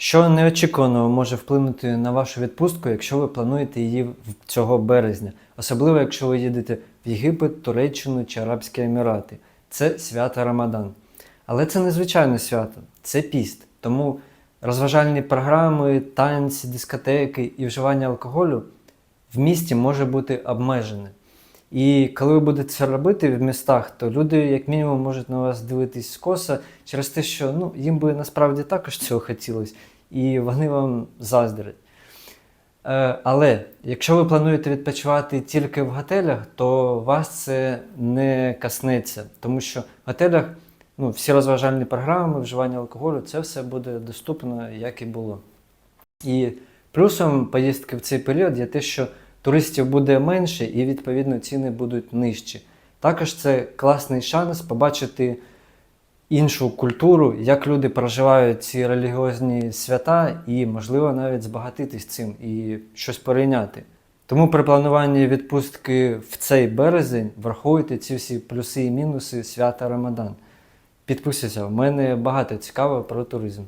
Що неочікувано може вплинути на вашу відпустку, якщо ви плануєте її в- цього березня, особливо якщо ви їдете в Єгипет, Туреччину чи Арабські Емірати. Це свято Рамадан. Але це не звичайне свято, це піст. Тому розважальні програми, танці, дискотеки і вживання алкоголю в місті може бути обмежене. І коли ви будете це робити в містах, то люди, як мінімум, можуть на вас дивитись скоса через те, що ну, їм би насправді також цього хотілося, і вони вам заздрять. Е, але якщо ви плануєте відпочивати тільки в готелях, то вас це не коснеться, тому що в готелях ну, всі розважальні програми, вживання алкоголю, це все буде доступно, як і було. І плюсом поїздки в цей період є те, що туристів буде менше і відповідно ціни будуть нижчі. Також це класний шанс побачити іншу культуру, як люди проживають ці релігіозні свята, і, можливо, навіть збагатитись цим і щось порівняти. Тому при плануванні відпустки в цей березень враховуйте ці всі плюси і мінуси свята Рамадан. Підписуйся, у мене багато цікавого про туризм.